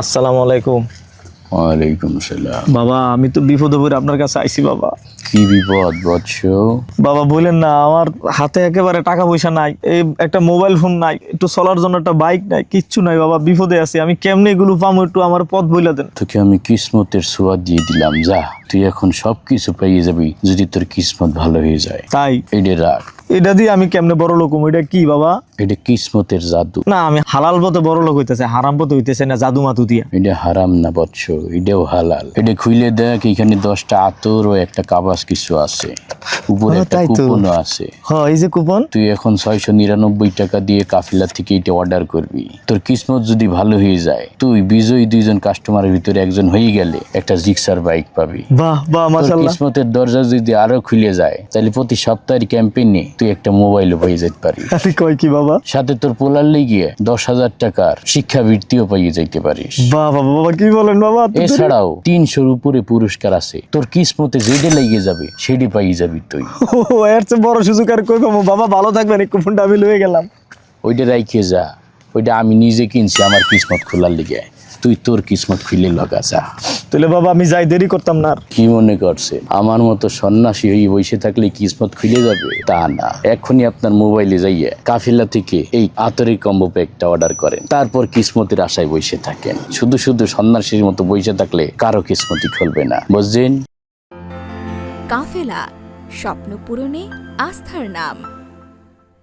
আসসালামু আলাইকুম। ওয়ালাইকুম সালাম। বাবা আমি তো বিপদে পড়ে আপনার কাছে আইছি বাবা। কি বিপদ বৎস বাবা বললেন না আমার হাতে একেবারে টাকা পয়সা নাই এই একটা মোবাইল ফোন নাই একটু চলার জন্য একটা বাইক নাই কিচ্ছু নাই বাবা বিপদে আছি। আমি কেমনে এগুলো পাবো একটু আমার পথ বইলা দেন। তোকে আমি কিসমতের সোয়াদ দিয়ে দিলাম যা। তুই এখন সব কিছু পেয়ে যাবি যদি তোর কিসমত ভালো হয়ে যায়। তাই? এটা রাখ। এটা দিয়ে আমি কেমনে বড় লোক এটা কি বাবা? এটা কিসমতের জাদু। না আমি হালাল পথে বড় লোক হইতেছে হারাম পথে হইতেছে না জাদু মাতু দিয়া। এটা হারাম না বৎস। এটাও হালাল। এটা খুলে দেখ এখানে দশটা আতর ও একটা কাবাস কিছু আছে। উপরে একটা কুপনও আছে। হ এই যে কুপন? তুই এখন ছয়শো নিরানব্বই টাকা দিয়ে কাফিলা থেকে এটা অর্ডার করবি। তোর কিসমত যদি ভালো হয়ে যায় তুই বিজয়ী দুইজন কাস্টমারের ভিতরে একজন হয়ে গেলে একটা জিক্সার বাইক পাবি। বাহ বাহ তোর মাশাল্লাহ কিসমতের দরজা যদি আরও খুলে যায় তাহলে প্রতি সপ্তাহের ক্যাম্পেইনে তুই একটা মোবাইলও পেয়ে যেতে পারিস। কয় কি বাবা? সাথে তোর পোলার লেগে দশ হাজার টাকার শিক্ষাবৃত্তিও পাইয়ে যাইতে পারিস। বাবা বাবা কি বলেন বাবা? এছাড়াও তিনশোর উপরে পুরস্কার আছে। তোর কিসমতে যেটা লেগে যাবে সেটি পাইয়ে যাবি তুই। ও এর চেয়ে বড় সুযোগ আর কই পাবো বাবা ভালো থাকবেন এই কুপনটা আমি লয়ে গেলাম। ওইটা রাইখে যা। ওইটা আমি নিজে কিনছি আমার কিসমত খোলার লেগে তুই তোর কিসমত খুলে লগা যা। তাহলে বাবা আমি যাই দেরি করতাম না কি মনে করছে? আমার মতো সন্ন্যাসী হয়ে বসে থাকলে কিসমত খুলে যাবে? তা না। এখনই আপনার মোবাইলে যাইয়ে কাফিলা থেকে এই আতরের কম্বো প্যাকটা অর্ডার করেন। তারপর কিসমতের আশায় বসে থাকেন। শুধু শুধু সন্ন্যাসীর মতো বসে থাকলে কারও কিসমতি খুলবে না। বুঝছেন? কাফেলা স্বপ্ন পূরণে আস্থার নাম।